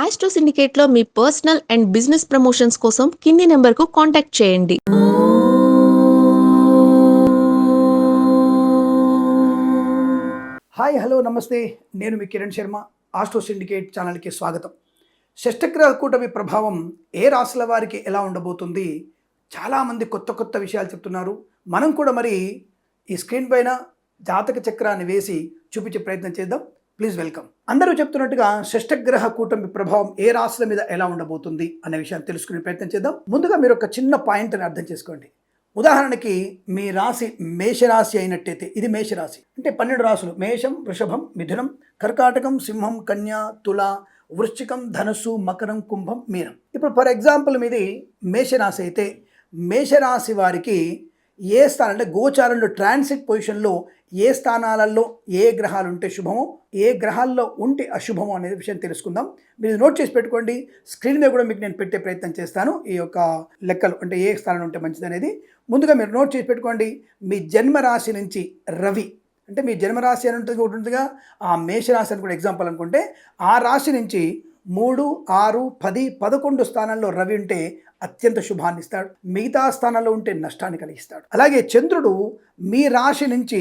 Astro సిండికేట్లో మీ personal and business promotions కోసం కింది నెంబర్కు కాంటాక్ట్ చేయండి. హాయ్ హలో నమస్తే. నేను మీ కిరణ్ శర్మ ఆస్ట్రో సిండికేట్ ఛానల్కి స్వాగతం. షష్టగ్రహ కూటమి ప్రభావం ఏ రాశుల వారికి ఎలా ఉండబోతుంది? చాలామంది కొత్త కొత్త విషయాలు చెప్తున్నారు. మనం కూడా మరి ఈ స్క్రీన్ పైన జాతక చక్రాన్ని వేసి చూపించే ప్రయత్నం చేద్దాం. Please welcome. అందరూ చెప్తున్నట్టుగా షష్టగ్రహ కూటమి ప్రభావం ఏ రాశుల మీద ఎలా ఉండబోతుంది అనే విషయాన్ని తెలుసుకునే ప్రయత్నం చేద్దాం. ముందుగా మీరు ఒక చిన్న పాయింట్ని అర్థం చేసుకోండి. ఉదాహరణకి మీ రాశి మేషరాశి అయినట్టయితే ఇది మేషరాశి. అంటే పన్నెండు రాశులు మేషం వృషభం మిథునం కర్కాటకం సింహం కన్య తుల వృశ్చికం ధనుస్సు మకరం కుంభం మీనం. ఇప్పుడు ఫర్ ఎగ్జాంపుల్ మీది మేషరాశి అయితే మేషరాశి వారికి ఏ స్థానం అంటే గోచారంలో ట్రాన్సిట్ పొజిషన్లో ఏ స్థానాలలో ఏ గ్రహాలు ఉంటే శుభమో ఏ గ్రహాల్లో ఉంటే అశుభమో అనే విషయం తెలుసుకుందాం. మీరు నోట్ చేసి పెట్టుకోండి. స్క్రీన్ మీద కూడా మీకు నేను పెట్టే ప్రయత్నం చేస్తాను. ఈ యొక్క లెక్కలు అంటే ఏ స్థానం ఉంటే మంచిది అనేది. ముందుగా మీరు నోట్ చేసి పెట్టుకోండి. మీ జన్మరాశి నుంచి రవి అంటే మీ జన్మరాశి అని ఉంటుంది ఒకటి ఉంటుందిగా. ఆ మేషరాశి అని కూడా ఎగ్జాంపుల్ అనుకుంటే ఆ రాశి నుంచి మూడు ఆరు పది పదకొండు స్థానాల్లో రవి ఉంటే అత్యంత శుభాన్ని ఇస్తాడు మిగతా స్థానాల్లో ఉంటే నష్టాన్ని కలిగిస్తాడు. అలాగే చంద్రుడు మీ రాశి నుంచి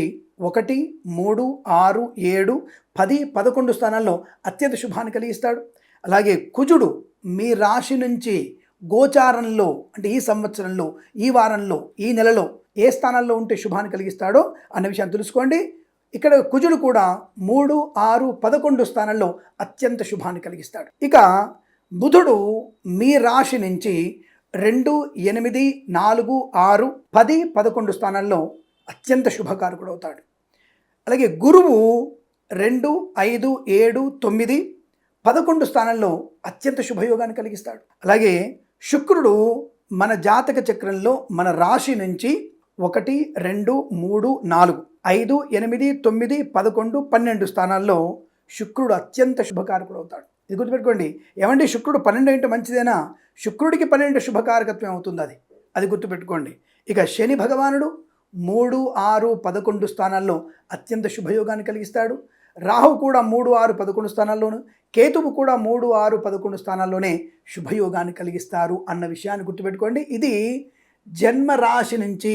ఒకటి మూడు ఆరు ఏడు పది పదకొండు స్థానాల్లో అత్యంత శుభాన్ని కలిగిస్తాడు. అలాగే కుజుడు మీ రాశి నుంచి గోచారంలో అంటే ఈ సంవత్సరంలో ఈ వారంలో ఈ నెలలో ఏ స్థానాల్లో ఉంటే శుభాన్ని కలిగిస్తాడో అన్న విషయాన్ని తెలుసుకోండి. ఇక్కడ కుజుడు కూడా మూడు ఆరు పదకొండు స్థానాల్లో అత్యంత శుభాన్ని కలిగిస్తాడు. ఇక బుధుడు మీ రాశి నుంచి రెండు ఎనిమిది నాలుగు ఆరు పది పదకొండు స్థానాల్లో అత్యంత శుభకారకుడు అవుతాడు అలాగే గురువు రెండు ఐదు ఏడు తొమ్మిది పదకొండు స్థానంలో అత్యంత శుభయోగాన్ని కలిగిస్తాడు. అలాగే శుక్రుడు మన జాతక చక్రంలో మన రాశి నుంచి ఒకటి రెండు మూడు నాలుగు ఐదు ఎనిమిది తొమ్మిది పదకొండు పన్నెండు స్థానాల్లో శుక్రుడు అత్యంత శుభకారకుడు అవుతాడు ఇది గుర్తుపెట్టుకోండి. ఏమండి? శుక్రుడు పన్నెండు ఏంటో మంచిదేనా? శుక్రుడికి పన్నెండు శుభకారకత్వం అవుతుంది అది. అది గుర్తుపెట్టుకోండి. ఇక శని భగవానుడు మూడు ఆరు పదకొండు స్థానాల్లో అత్యంత శుభయోగాన్ని కలిగిస్తాడు. రాహు కూడా మూడు ఆరు పదకొండు స్థానాల్లోను కేతువు కూడా మూడు ఆరు పదకొండు స్థానాల్లోనే శుభయోగాన్ని కలిగిస్తారు అన్న విషయాన్ని గుర్తుపెట్టుకోండి. ఇది జన్మరాశి నుంచి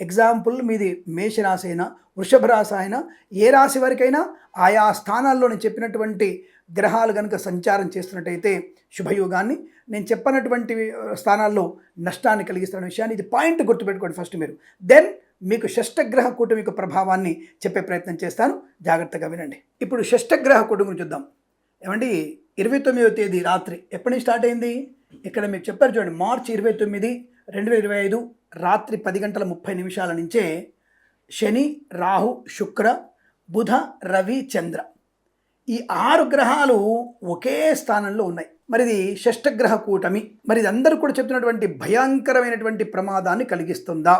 ఎగ్జాంపుల్ మీది మేషరాశి అయినా వృషభ రాశి అయినా ఏ రాశి వరకైనా ఆయా స్థానాల్లోని చెప్పినటువంటి గ్రహాలు కనుక సంచారం చేస్తున్నట్టయితే శుభయోగాన్ని. నేను చెప్పినటువంటి స్థానాల్లో నష్టాన్ని కలిగిస్తున్న విషయాన్ని ఇది పాయింట్ గుర్తుపెట్టుకోండి ఫస్ట్ మీరు. దెన్ మీకు షష్టగ్రహ కూటమిక ప్రభావాన్ని చెప్పే ప్రయత్నం చేస్తాను. జాగ్రత్తగా వినండి. ఇప్పుడు షష్టగ్రహ కూటమి చూద్దాం. ఏమండి ఇరవై తొమ్మిదవ తేదీ రాత్రి ఎప్పటి నుంచి స్టార్ట్ అయింది? ఇక్కడ మీకు చెప్పారు చూడండి మార్చి ఇరవై తొమ్మిది రెండు వేల ఇరవై ఐదు రాత్రి పది గంటల ముప్పై నిమిషాల నుంచే శని రాహు శుక్ర బుధ రవి చంద్ర ఈ ఆరు గ్రహాలు ఒకే స్థానంలో ఉన్నాయి. మరి ఇది షష్టగ్రహ కూటమి. మరి ఇది అందరూ కూడా చెప్తున్నటువంటి భయంకరమైనటువంటి ప్రమాదాన్ని కలిగిస్తుందా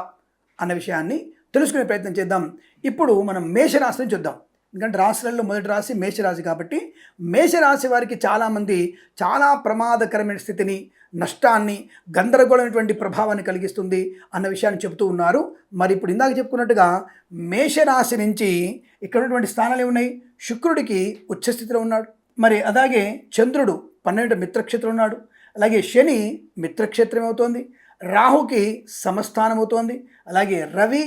అన్న విషయాన్ని తెలుసుకునే ప్రయత్నం చేద్దాం. ఇప్పుడు మనం మేషరాశిని చూద్దాం. ఎందుకంటే రాశులలో మొదటి రాశి మేషరాశి కాబట్టి మేషరాశి వారికి చాలామంది చాలా ప్రమాదకరమైన స్థితిని నష్టాన్ని గందరగోళమైనటువంటి ప్రభావాన్ని కలిగిస్తుంది అన్న విషయాన్ని చెబుతూ ఉన్నారు. మరి ఇప్పుడు ఇందాక చెప్పుకున్నట్టుగా మేషరాశి నుంచి ఇక్కడ ఉన్నటువంటి స్థానాలు ఏమున్నాయి? శుక్రుడికి ఉచ్చస్థితిలో ఉన్నాడు. మరి అలాగే చంద్రుడు పన్నెండు మిత్రక్షేత్రం ఉన్నాడు. అలాగే శని మిత్రక్షేత్రం అవుతోంది. రాహుకి సమస్థానం అవుతోంది. అలాగే రవి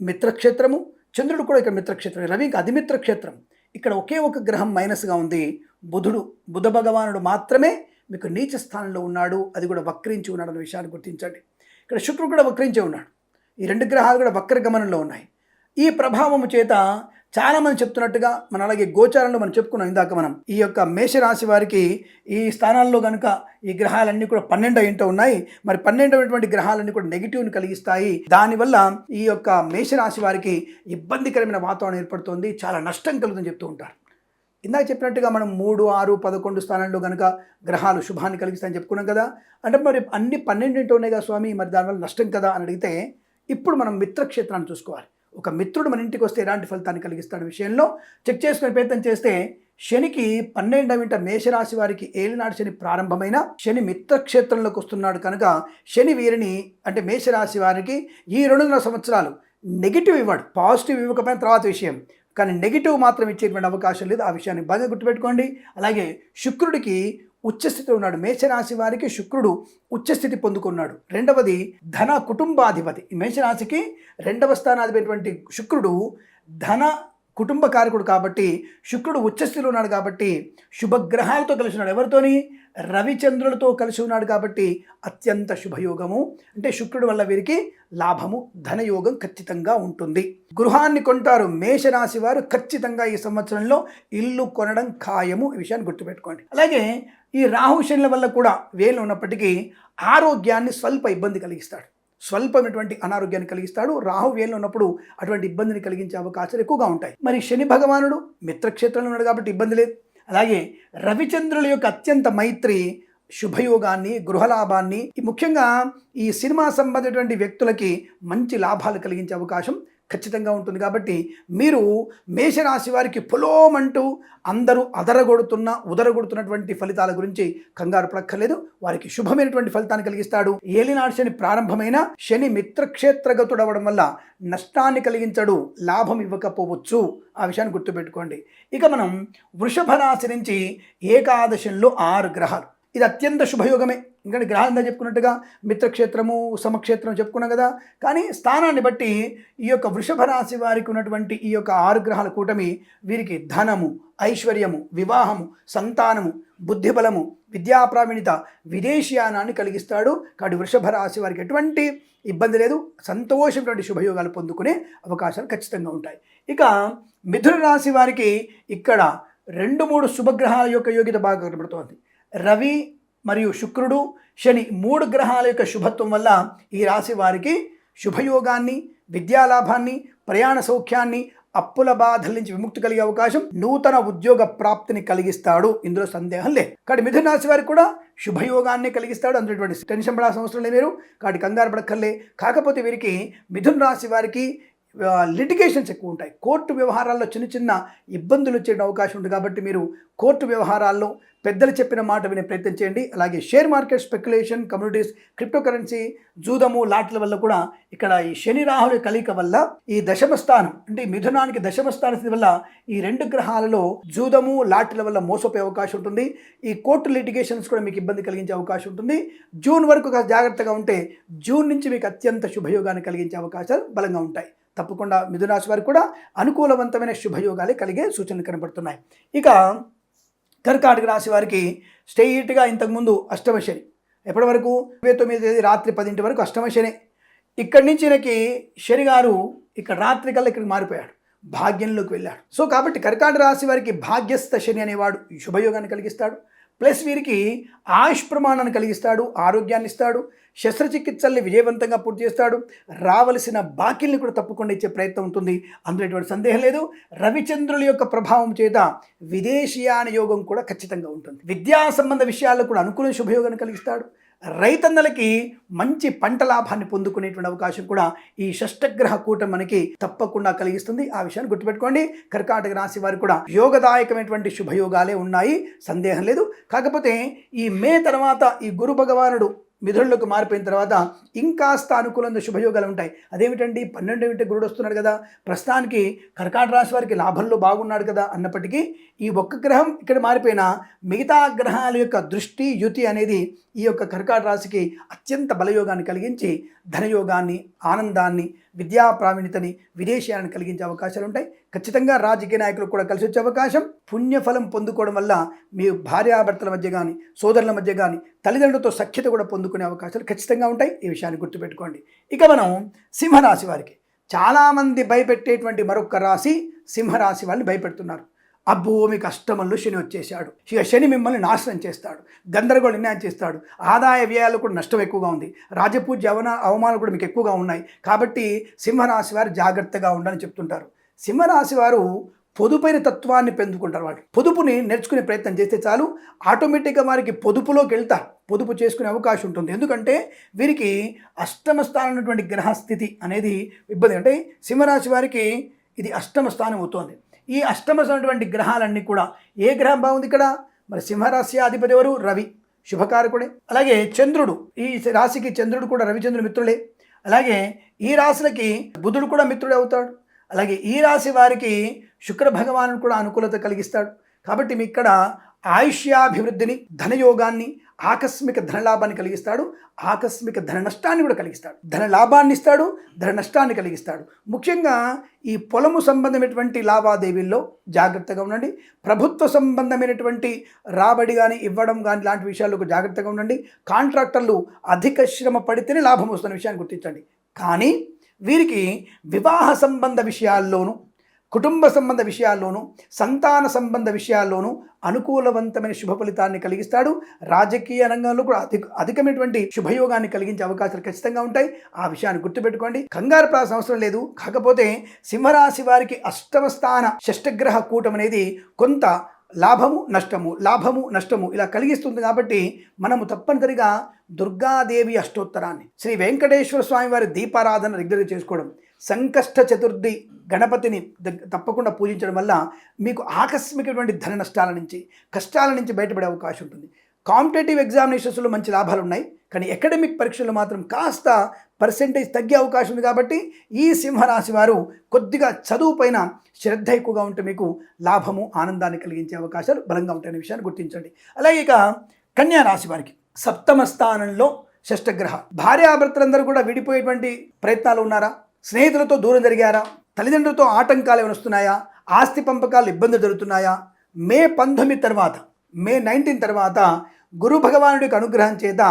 మిత్రక్షేత్రము. చంద్రుడు కూడా ఇక్కడ మిత్రక్షేత్రం రవికి అధిమిత్ర క్షేత్రం ఇక్కడ ఒకే ఒక గ్రహం మైనస్గా ఉంది. బుధుడు బుధ భగవానుడు మాత్రమే మీకు నీచ స్థానంలో ఉన్నాడు అది కూడా వక్రించి ఉన్నాడు అనే విషయాన్ని గుర్తించండి. ఇక్కడ శుక్రుడు కూడా వక్రించే ఉన్నాడు. ఈ రెండు గ్రహాలు కూడా వక్ర గమనంలో ఉన్నాయి. ఈ ప్రభావము చేత చాలామంది చెప్తున్నట్టుగా మన అలాగే గోచారంలో మనం చెప్పుకున్నాం ఇందాక మనం. ఈ యొక్క మేషరాశి వారికి ఈ స్థానాల్లో కనుక ఈ గ్రహాలన్నీ కూడా పన్నెండు ఇంటో ఉన్నాయి. మరి పన్నెండవటువంటి గ్రహాలన్నీ కూడా నెగిటివ్ని కలిగిస్తాయి. దానివల్ల ఈ యొక్క మేషరాశి వారికి ఇబ్బందికరమైన వాతావరణం ఏర్పడుతుంది. చాలా నష్టం కలుగుతుందని చెప్తూ ఉంటారు. ఇందాక చెప్పినట్టుగా మనం మూడు ఆరు పదకొండు స్థానంలో కనుక గ్రహాలు శుభాన్ని కలిగిస్తాయని చెప్పుకున్నాం కదా. అంటే మరి అన్ని పన్నెండింటి ఉన్నాయి కదా స్వామి మరి దానివల్ల నష్టం కదా అని అడిగితే ఇప్పుడు మనం మిత్రక్షేత్రాన్ని చూసుకోవాలి. ఒక మిత్రుడు మన ఇంటికి వస్తే ఎలాంటి ఫలితాన్ని కలిగిస్తాడు విషయంలో చెక్ చేసుకునే ప్రయత్నం చేస్తే శనికి పన్నెండవ ఇంట మేషరాశి వారికి ఏలినాడు శని ప్రారంభమైన శని మిత్రక్షేత్రంలోకి వస్తున్నాడు కనుక శని వీరిని అంటే మేషరాశి వారికి ఈ రెండున్నర సంవత్సరాలు నెగిటివ్ ఇవ్వడు పాజిటివ్ ఇవ్వకపోయిన తర్వాత విషయం. కానీ నెగిటివ్ మాత్రం ఇచ్చేటువంటి అవకాశం లేదు. ఆ విషయాన్ని బాగా గుర్తుపెట్టుకోండి. అలాగే శుక్రుడికి ఉచ్చస్థితి ఉన్నాడు. మేషరాశి వారికి శుక్రుడు ఉచ్చస్థితి పొందుకున్నాడు. రెండవది ధన కుటుంబాధిపతి. ఈ మేషరాశికి రెండవ స్థానాధిపతి శుక్రుడు ధన కుటుంబ కారకుడు కాబట్టి శుక్రుడు ఉచ్చస్థితిలో ఉన్నాడు కాబట్టి శుభగ్రహాలతో కలిసి ఉన్నాడు ఎవరితోని? రవిచంద్రులతో కలిసి ఉన్నాడు కాబట్టి అత్యంత శుభయోగము. అంటే శుక్రుడు వల్ల వీరికి లాభము ధనయోగం ఖచ్చితంగా ఉంటుంది. గృహాన్ని కొంటారు మేషరాశి వారు ఖచ్చితంగా ఈ సంవత్సరంలో ఇల్లు కొనడం ఖాయము ఈ విషయాన్ని గుర్తుపెట్టుకోండి. అలాగే ఈ రాహు శనుల వల్ల కూడా వేలు ఉన్నప్పటికీ ఆరోగ్యాన్ని స్వల్ప ఇబ్బంది కలిగిస్తాడు. స్వల్పమైనటువంటి అనారోగ్యాన్ని కలిగిస్తాడు. రాహు వేలు ఉన్నప్పుడు అటువంటి ఇబ్బందిని కలిగించే అవకాశాలు ఎక్కువగా ఉంటాయి. మరి శని భగవానుడు మిత్రక్షేత్రంలో ఉన్నాడు కాబట్టి ఇబ్బంది లేదు. అలాగే రవిచంద్రుల యొక్క అత్యంత మైత్రి శుభయోగాన్ని గృహలాభాన్ని ముఖ్యంగా ఈ సినిమా సంబంధించినటువంటి వ్యక్తులకి మంచి లాభాలు కలిగించే అవకాశం ఖచ్చితంగా ఉంటుంది. కాబట్టి మీరు మేషరాశి వారికి పొలోమంటూ అందరూ అదరగొడుతున్న ఉదరగొడుతున్నటువంటి ఫలితాల గురించి కంగారు పడక్కర్లేదు. వారికి శుభమైనటువంటి ఫలితాన్ని కలిగిస్తాడు. ఏలినాడు శని ప్రారంభమైన శని మిత్రక్షేత్రగతుడవడం వల్ల నష్టాన్ని కలిగించడు లాభం ఇవ్వకపోవచ్చు. ఆ విషయాన్ని గుర్తుపెట్టుకోండి. ఇక మనం వృషభ రాశి నుంచి ఏకాదశంలో ఆరు గ్రహాలు. ఇది అత్యంత శుభయోగమే. ఎందుకంటే గ్రహంగా చెప్పుకున్నట్టుగా మిత్రక్షేత్రము సమక్షేత్రం చెప్పుకున్నాం కదా. కానీ స్థానాన్ని బట్టి ఈ యొక్క వృషభ రాశి వారికి ఉన్నటువంటి ఈ యొక్క ఆరు గ్రహాల కూటమి వీరికి ధనము ఐశ్వర్యము వివాహము సంతానము బుద్ధిబలము విద్యాప్రావీణ్యత విదేశీయానాన్ని కలిగిస్తాడు. కాబట్టి వృషభ రాశి వారికి ఎటువంటి ఇబ్బంది లేదు. సంతోషమైనటువంటి శుభయోగాలు పొందుకునే అవకాశాలు ఖచ్చితంగా ఉంటాయి. ఇక మిథున రాశి వారికి ఇక్కడ రెండు మూడు శుభగ్రహాల యొక్క యోగ్యత బాగా కనబడుతోంది. రవి మరియు శుక్రుడు శని మూడు గ్రహాల యొక్క శుభత్వం వల్ల ఈ రాశి వారికి శుభయోగాన్ని విద్యాలాభాన్ని ప్రయాణ సౌఖ్యాన్ని అప్పుల బాధల నుంచి విముక్తి కలిగే అవకాశం నూతన ఉద్యోగ ప్రాప్తిని కలిగిస్తాడు. ఇందులో సందేహం లేదు. కాబట్టి మిథున రాశి వారికి కూడా శుభయోగాన్ని కలిగిస్తాడు. అందులో టెన్షన్ పడాల్సిన అవసరం లేదు మీరు. కాబట్టి కంగారు పడక్కర్లే. కాకపోతే వీరికి మిథున రాశి వారికి లిటిగేషన్స్ ఎక్కువ ఉంటాయి. కోర్టు వ్యవహారాల్లో చిన్న చిన్న ఇబ్బందులు వచ్చే అవకాశం ఉంది కాబట్టి మీరు కోర్టు వ్యవహారాల్లో పెద్దలు చెప్పిన మాట వినే ప్రయత్నం చేయండి. అలాగే share market speculation communities crypto currency జూదము లాట్ల వల్ల కూడా ఇక్కడ ఈ శని రాహుల కలయిక వల్ల ఈ దశమస్థానం అంటే మిథునానికి దశమ స్థానం స్థితి వల్ల ఈ రెండు గ్రహాలలో జూదము లాట్ల వల్ల మోసపోయే అవకాశం ఉంటుంది. ఈ కోర్టు లిటిగేషన్స్ కూడా మీకు ఇబ్బంది కలిగించే అవకాశం ఉంటుంది. జూన్ వరకు జాగ్రత్తగా ఉంటే జూన్ నుంచి మీకు అత్యంత శుభయోగాన్ని కలిగించే అవకాశాలు బలంగా ఉంటాయి. తప్పకుండా మిథునరాశి వారికి కూడా అనుకూలవంతమైన శుభయోగాలే కలిగే సూచనలు కనబడుతున్నాయి. ఇక కర్కాటక రాశి వారికి స్ట్రెయిట్గా ఇంతకుముందు అష్టమ శని ఎప్పటి వరకు? ఇరవై తొమ్మిది తేదీ రాత్రి పదింటి వరకు అష్టమ శని. ఇక్కడి నుంచి ఈయనకి శని గారు ఇక్కడ రాత్రి కల్లా ఇక్కడికి మారిపోయాడు భాగ్యంలోకి వెళ్ళాడు. సో కాబట్టి కర్కాటక రాశి వారికి భాగ్యస్థ శని అనేవాడు శుభయోగాన్ని కలిగిస్తాడు. ప్లస్ వీరికి ఆయుష్ ప్రమాణాన్ని కలిగిస్తాడు ఆరోగ్యాన్ని ఇస్తాడు శస్త్రచికిత్సల్ని విజయవంతంగా పూర్తి చేస్తాడు రావలసిన బాకీల్ని కూడా తప్పకుండా ఇచ్చే ప్రయత్నం ఉంటుంది. అందులో ఎటువంటి సందేహం లేదు. రవిచంద్రుల యొక్క ప్రభావం చేత విదేశీయాన యోగం కూడా ఖచ్చితంగా ఉంటుంది. విద్యా సంబంధ విషయాల్లో కూడా అనుకూల శుభయోగాన్ని కలిగిస్తాడు. రైతన్నలకి మంచి పంట లాభాన్ని పొందుకునేటువంటి అవకాశం కూడా ఈ షష్టగ్రహ కూటం మనకి తప్పకుండా కలిగిస్తుంది. ఆ విషయాన్ని గుర్తుపెట్టుకోండి. కర్కాటక రాశి వారు కూడా యోగదాయకమైనటువంటి శుభయోగాలే ఉన్నాయి. సందేహం లేదు. కాకపోతే ఈ మే తర్వాత ఈ గురు భగవానుడు మిథునులకు మారిపోయిన తర్వాత ఇంకాస్త అనుకూలంగా శుభయోగాలు ఉంటాయి. అదేమిటండి? పన్నెండు ఏమిటి గురుడు వస్తున్నాడు కదా. ప్రస్తుతానికి కర్కాట రాశి వారికి లాభంలో బాగున్నాడు కదా అన్నప్పటికీ ఈ ఒక్క గ్రహం ఇక్కడ మారిపోయినా మిగతా గ్రహాల యొక్క దృష్టి యుతి అనేది ఈ యొక్క కర్కాట రాశికి అత్యంత బలయోగాన్ని కలిగించి ధనయోగాన్ని ఆనందాన్ని విద్యా ప్రావీణ్యతని విదేశాలను కలిగించే అవకాశాలు ఉంటాయి ఖచ్చితంగా రాజకీయ నాయకులు కూడా కలిసి వచ్చే అవకాశం. పుణ్యఫలం పొందుకోవడం వల్ల మీ భార్యాభర్తల మధ్య కానీ సోదరుల మధ్య కానీ తల్లిదండ్రులతో సఖ్యత కూడా పొందుకునే అవకాశాలు ఖచ్చితంగా ఉంటాయి. ఈ విషయాన్ని గుర్తుపెట్టుకోండి. ఇక మనం సింహరాశి వారికి. చాలామంది భయపెట్టేటువంటి మరొక రాశి సింహరాశి వాళ్ళని భయపెడుతున్నారు. అబ్బో మీకు అష్టమంలో శని వచ్చేసాడు ఇక శని మిమ్మల్ని నాశనం చేస్తాడు. గందరగోళ నిర్ణయం చేస్తాడు. ఆదాయ వ్యయాలు కూడా నష్టం ఎక్కువగా ఉంది. రాజపూజ అవన అవమానాలు కూడా మీకు ఎక్కువగా ఉన్నాయి. కాబట్టి సింహరాశి వారు జాగ్రత్తగా ఉండని చెప్తుంటారు. సింహరాశి వారు పొదుపైన తత్వాన్ని పెంచుకుంటారు వాళ్ళు. పొదుపుని నేర్చుకునే ప్రయత్నం చేస్తే చాలు ఆటోమేటిక్గా వారికి పొదుపులోకి వెళ్తారు. పొదుపు చేసుకునే అవకాశం ఉంటుంది. ఎందుకంటే వీరికి అష్టమ స్థానం ఉన్నటువంటి గ్రహస్థితి అనేది ఇబ్బంది. అంటే సింహరాశి వారికి ఇది అష్టమ స్థానం అవుతోంది. ఈ అష్టమ గ్రహాలన్నీ కూడా. ఏ గ్రహం బాగుంది ఇక్కడ? మరి సింహరాశి అధిపతి ఎవరు? రవి. శుభకారకుడే. అలాగే చంద్రుడు. ఈ రాశికి చంద్రుడు కూడా రవిచంద్రుడు మిత్రులే. అలాగే ఈ రాశులకి బుధుడు కూడా మిత్రుడే అవుతాడు. అలాగే ఈ రాశి వారికి శుక్ర భగవాను కూడా అనుకూలత కలిగిస్తాడు. కాబట్టి మీ ఇక్కడ ఆయుష్యాభివృద్ధిని ధనయోగాన్ని ఆకస్మిక ధనలాభాన్ని కలిగిస్తాడు. ఆకస్మిక ధన నష్టాన్ని కూడా కలిగిస్తాడు. ధన లాభాన్ని ఇస్తాడు ధన నష్టాన్ని కలిగిస్తాడు. ముఖ్యంగా ఈ పొలము సంబంధమైనటువంటి లావాదేవీల్లో జాగ్రత్తగా ఉండండి. ప్రభుత్వ సంబంధమైనటువంటి రాబడి కానీ ఇవ్వడం కానీ లాంటి విషయాల్లో జాగ్రత్తగా ఉండండి. కాంట్రాక్టర్లు అధిక శ్రమ పడితేనే లాభం వస్తున్న విషయాన్ని గుర్తించండి. కానీ వీరికి వివాహ సంబంధ విషయాల్లోనూ కుటుంబ సంబంధ విషయాల్లోనూ సంతాన సంబంధ విషయాల్లోనూ అనుకూలవంతమైన శుభ ఫలితాన్ని కలిగిస్తాడు. రాజకీయ రంగంలో కూడా అధిక అధికమైనటువంటి శుభయోగాన్ని కలిగించే అవకాశాలు ఖచ్చితంగా ఉంటాయి. ఆ విషయాన్ని గుర్తుపెట్టుకోండి. కంగారు పడాల్సిన అవసరం లేదు. కాకపోతే సింహరాశి వారికి అష్టమ స్థాన షష్టగ్రహ కూటం అనేది కొంత లాభము నష్టము లాభము నష్టము ఇలా కలిగిస్తుంది కాబట్టి మనము తప్పనిసరిగా దుర్గాదేవి అష్టోత్తరాన్ని శ్రీ వెంకటేశ్వర స్వామి వారి దీపారాధన రెగ్యులర్ చేసుకోవడం సంకష్ట చతుర్థి గణపతిని తప్పకుండా పూజించడం వల్ల మీకు ఆకస్మికటువంటి ధన నష్టాల నుంచి కష్టాల నుంచి బయటపడే అవకాశం ఉంటుంది. కాంపిటేటివ్ ఎగ్జామినేషన్స్లో మంచి లాభాలు ఉన్నాయి కానీ అకాడమిక్ పరీక్షలు మాత్రం కాస్త పర్సెంటేజ్ తగ్గే అవకాశం ఉంది కాబట్టి ఈ సింహరాశి వారు కొద్దిగా చదువు పైన శ్రద్ధ ఎక్కువగా ఉంటే మీకు లాభము ఆనందాన్ని కలిగించే అవకాశాలు బలంగా ఉంటాయనే విషయాన్ని గుర్తించండి. అలాగే ఇక కన్యా రాశి వారికి సప్తమ స్థానంలో షష్టగ్రహ భార్యాభర్తలందరూ కూడా విడిపోయేటువంటి ప్రయత్నాలు ఉన్నారా? స్నేహితులతో దూరం జరిగారా? తల్లిదండ్రులతో ఆటంకాలు ఏమైనా వస్తున్నాయా? ఆస్తి పంపకాలు ఇబ్బందులు జరుగుతున్నాయా? మే పంతొమ్మిది తర్వాత మే నైన్టీన్ తర్వాత గురు భగవానుడి యొక్క అనుగ్రహం చేత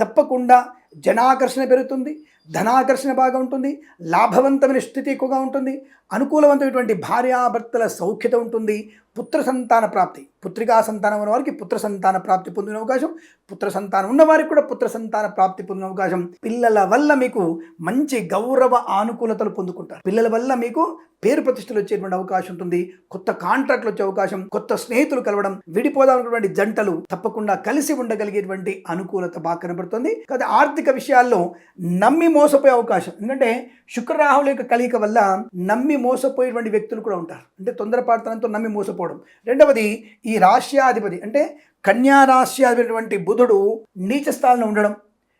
తప్పకుండా జనాకర్షణ పెరుగుతుంది ధనాకర్షణ బాగా ఉంటుంది లాభవంతమైన స్థితి ఎక్కువగా ఉంటుంది అనుకూలవంతమైనటువంటి భార్యాభర్తల సౌఖ్యత ఉంటుంది పుత్ర సంతాన ప్రాప్తి పుత్రికా సంతానం ఉన్న వారికి పుత్ర సంతాన ప్రాప్తి పొందిన అవకాశం. పుత్ర సంతానం ఉన్న వారికి కూడా పుత్ర సంతాన ప్రాప్తి పొందిన అవకాశం. పిల్లల వల్ల మీకు మంచి గౌరవ ఆనుకూలతలు పొందుకుంటారు. పిల్లల వల్ల మీకు పేరు ప్రతిష్టలు వచ్చేటువంటి అవకాశం ఉంటుంది. కొత్త కాంట్రాక్ట్లు వచ్చే అవకాశం కొత్త స్నేహితులు కలవడం విడిపోదామన్నటువంటి జంటలు తప్పకుండా కలిసి ఉండగలిగేటువంటి అనుకూలత బాగా కనబడుతుంది. కాదు ఆర్థిక విషయాల్లో నమ్మి మోసపోయే అవకాశం. ఎందుకంటే శుక్రరాహుల యొక్క కలయిక వల్ల నమ్మి మోసపోయేటువంటి వ్యక్తులు కూడా ఉంటారు. అంటే తొందరపాటుతనంతో నమ్మి మోసపోవడం రెండవది ఈ రాశ్యాధిపతి అంటే కన్యా రాశ్యాధిపతి బుధుడు నీచ స్థానంలో ఉండడం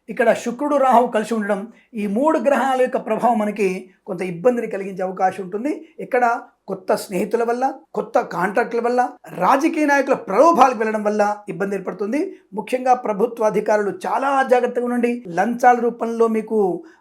ఇక్కడ శుక్రుడు రాహు కలిసి ఉండడం ఈ మూడు గ్రహాల యొక్క ప్రభావం మనకి కొంత ఇబ్బందిని కలిగించే అవకాశం ఉంటుంది. ఇక్కడ కొత్త స్నేహితుల వల్ల కొత్త కాంట్రాక్టుల వల్ల రాజకీయ నాయకుల ప్రలోభాలకు వెళ్ళడం వల్ల ఇబ్బంది ఏర్పడుతుంది. ముఖ్యంగా ప్రభుత్వ అధికారులు చాలా జాగ్రత్తగా ఉండండి. లంచాల రూపంలో మీకు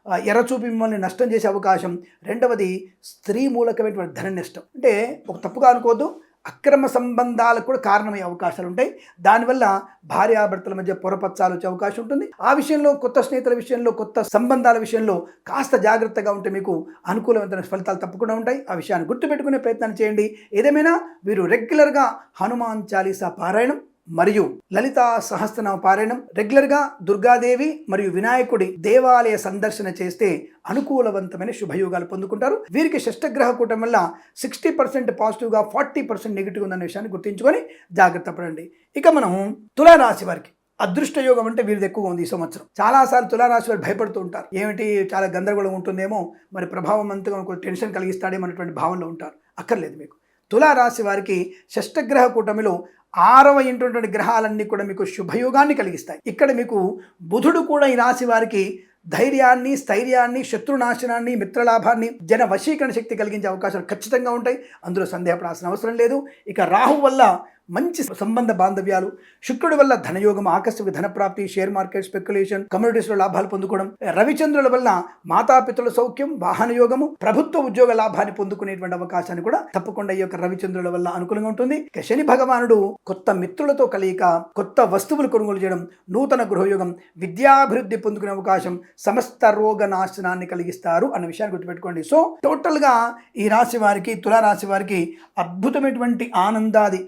ఆ, ఎర్రచూపి మిమ్మల్ని నష్టం చేసే అవకాశం. రెండవది స్త్రీ మూలకమైనటువంటి ధన నష్టం అంటే ఒక తప్పుగా అనుకోవద్దు. అక్రమ సంబంధాలకు కూడా కారణమయ్యే అవకాశాలు ఉంటాయి. దానివల్ల భార్యాభర్తల మధ్య పొరపచ్చాలు వచ్చే అవకాశం ఉంటుంది. ఆ విషయంలో కొత్త స్నేహితుల విషయంలో కొత్త సంబంధాల విషయంలో కాస్త జాగ్రత్తగా ఉంటే మీకు అనుకూలమైన ఫలితాలు తప్పకుండా ఉంటాయి. ఆ విషయాన్ని గుర్తుపెట్టుకునే ప్రయత్నం చేయండి. ఏదేమైనా వీరు రెగ్యులర్గా హనుమాన్ చాలీసా పారాయణం మరియు లలితా సహస్రనామ పారాయణం రెగ్యులర్గా దుర్గాదేవి మరియు వినాయకుడి దేవాలయ సందర్శన చేస్తే అనుకూలవంతమైన శుభయోగాలు పొందుకుంటారు. వీరికి షష్టగ్రహ కూటం వల్ల సిక్స్టీ పర్సెంట్ పాజిటివ్గా ఫార్టీ పర్సెంట్ నెగిటివ్ ఉందనే విషయాన్ని గుర్తుంచుకొని జాగ్రత్త పడండి. ఇక మనం తులారాశి వారికి. అదృష్ట యోగం అంటే వీరిది ఎక్కువగా ఉంది ఈ సంవత్సరం. చాలాసార్లు తులారాశి వారు భయపడుతూ ఉంటారు. ఏమిటి? చాలా గందరగోళం ఉంటుందేమో మరి ప్రభావం అంతగా టెన్షన్ కలిగిస్తాడేమో అనేటువంటి భావనలో ఉంటారు. అక్కర్లేదు మీకు. తులారాశి వారికి షష్టగ్రహ కూటమిలో ఆరవ ఇంటువంటి గ్రహాలన్నీ కూడా మీకు శుభయోగాన్ని కలిగిస్తాయి. ఇక్కడ మీకు బుధుడు కూడా ఈ రాశి వారికి ధైర్యాన్ని స్థైర్యాన్ని శత్రునాశనాన్ని మిత్రలాభాన్ని జన వశీకరణ శక్తి కలిగించే అవకాశాలు ఖచ్చితంగా ఉంటాయి. అందులో సందేహపడాల్సిన అవసరం లేదు. ఇక రాహు వల్ల మంచి సంబంధ బాంధవ్యాలు శుక్రుడి వల్ల ధనయోగం ఆకస్మిక ధనప్రాప్తి షేర్ మార్కెట్ స్పెక్యులేషన్ కమ్యూనిటీస్లో లాభాలు పొందుకోవడం రవిచంద్రుల వల్ల మాతాపితృల సౌఖ్యం వాహన యోగము ప్రభుత్వ ఉద్యోగ లాభాన్ని పొందుకునేటువంటి అవకాశాన్ని కూడా తప్పకుండా ఈ యొక్క రవిచంద్రుల వల్ల అనుకూలంగా ఉంటుంది. శని భగవానుడు కొత్త మిత్రులతో కలియక కొత్త వస్తువులు కొనుగోలు చేయడం నూతన గృహయోగం విద్యాభివృద్ధి పొందుకునే అవకాశం సమస్త రోగ నాశనాన్ని కలిగిస్తారు అన్న విషయాన్ని గుర్తుపెట్టుకోండి. సో టోటల్గా ఈ రాశి వారికి తులారాశి వారికి అద్భుతమైనటువంటి ఆనందాది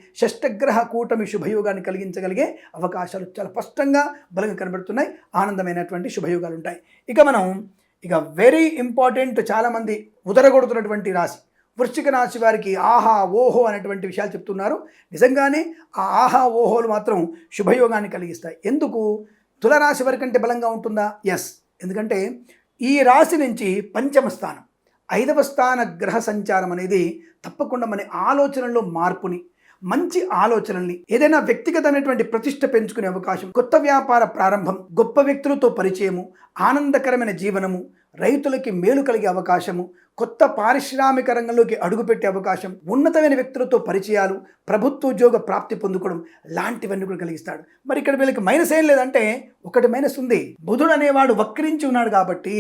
షష్టగ్రహ కూటమి శుభయోగాన్ని కలిగించగలిగే అవకాశాలు చాలా స్పష్టంగా బలంగా కనబడుతున్నాయి. ఆనందమైనటువంటి శుభయోగాలు ఉంటాయి ఇక మనం ఇక వెరీ ఇంపార్టెంట్ చాలామంది ఉదరగొడుతున్నటువంటి రాశి. వృశ్చిక రాశి వారికి ఆహా ఓహో అనేటువంటి విషయాలు చెప్తున్నారు. నిజంగానే ఆ ఆహా ఓహోలు మాత్రం శుభయోగాన్ని కలిగిస్తాయి. ఎందుకు? తులరాశి వారి కంటే బలంగా ఉంటుందా? ఎస్ ఎందుకంటే ఈ రాశి నుంచి పంచమ స్థానం ఐదవ స్థాన గ్రహ సంచారం అనేది తప్పకుండా మన ఆలోచనల్లో మార్పుని మంచి ఆలోచనల్ని ఏదైనా వ్యక్తిగతమైనటువంటి ప్రతిష్ట పెంచుకునే అవకాశం కొత్త వ్యాపార ప్రారంభం గొప్ప వ్యక్తులతో పరిచయము ఆనందకరమైన జీవనము రైతులకి మేలు కలిగే అవకాశము కొత్త పారిశ్రామిక రంగంలోకి అడుగుపెట్టే అవకాశం ఉన్నతమైన వ్యక్తులతో పరిచయాలు ప్రభుత్వ ఉద్యోగ ప్రాప్తి పొందుకోవడం లాంటివన్నీ కూడా కలిగిస్తాడు. మరి ఇక్కడ వీళ్ళకి మైనస్ ఏం లేదంటే ఒకటి మైనస్ ఉంది. బుధుడు అనేవాడు వక్రించి ఉన్నాడు కాబట్టి